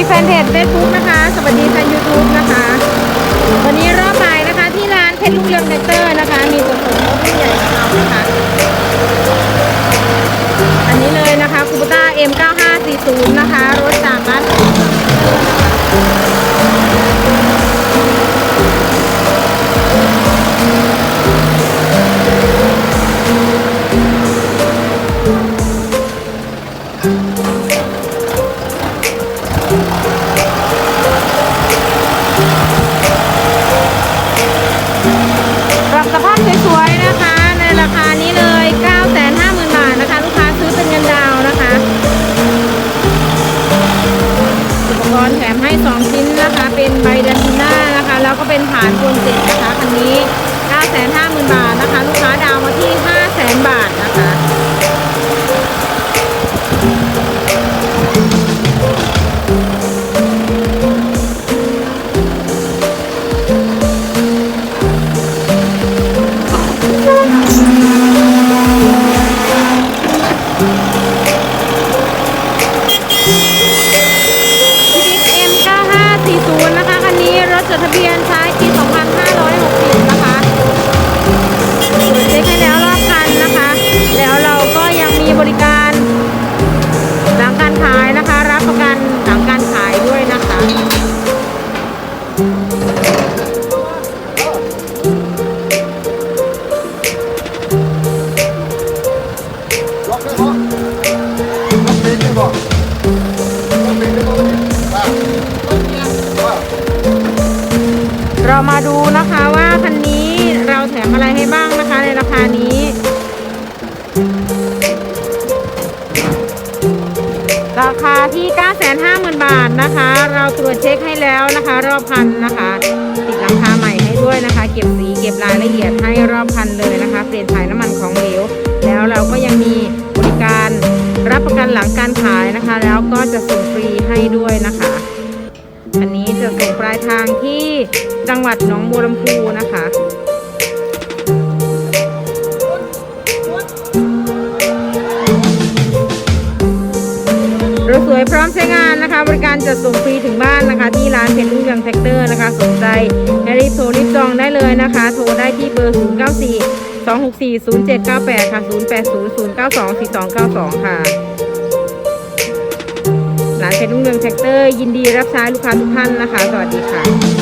สวัสดีแฟนเพจเฟซบุ๊กนะคะ สวัสดีแฟนยูทูบนะคะ วันนี้รอบบ่ายนะคะที่ร้านเพชรลูกเรืองแท็กเตอร์นะคะ มีส่วนผสมรถใหญ่ของเรานะคะ อันนี้เลยนะคะคูปต้า M9540 ับสภาพสวยๆนะคะ ในราคานี้เลย 9 5 0 0 0 0 บาทนะคะ ลูกค้าซื้อเป็นเงินดาวนะคะอุปกรณ์แถมให้ 2 ชิ้นนะคะ เป็นใบดันทิน่านะคะ แล้วก็เป็นฐานโคนเจ็ดนะคะคันนี้ 950,000 บริการหลังการขายนะคะ รับประกันหลังการขายด้วยนะคะเรามาดูนะคะว่าคันนี้เราแถมอะไรให้บ้างนะคะในราคานี้ คาที่ 950,000 บาทนะคะ เราตรวจเช็คให้แล้วนะคะ รอบคันนะคะ ติดหลังคาใหม่ให้ด้วยนะคะ เก็บสีเก็บรายละเอียดให้รอบคันเลยนะคะ เปลี่ยนถ่ายน้ำมันของเหลว แล้วเราก็ยังมีบริการรับประกันหลังการขายนะคะ แล้วก็จะส่งฟรีให้ด้วยนะคะ อันนี้จะส่งปลายทางที่จังหวัดหนองบัวลำพูนะคะ วยพร้อมใช้งานนะคะ บริการจัดส่งฟรีถึงบ้านนะคะ ที่ร้านเพชรรุ่งเรืองแท็กเตอร์นะคะ สนใจรีบโทรรีบจองได้เลยนะคะ โทรได้ที่เบอร์ 0 9 4 2 6 4 0 7 9 8 ค่ะ 0 8 0 0 9 2 4 2 9 2 ค่ะร้านเพชรรุ่งเรืองแท็กเตอร์ยินดีรับใช้ลูกค้าทุกท่านนะคะ สวัสดีค่ะ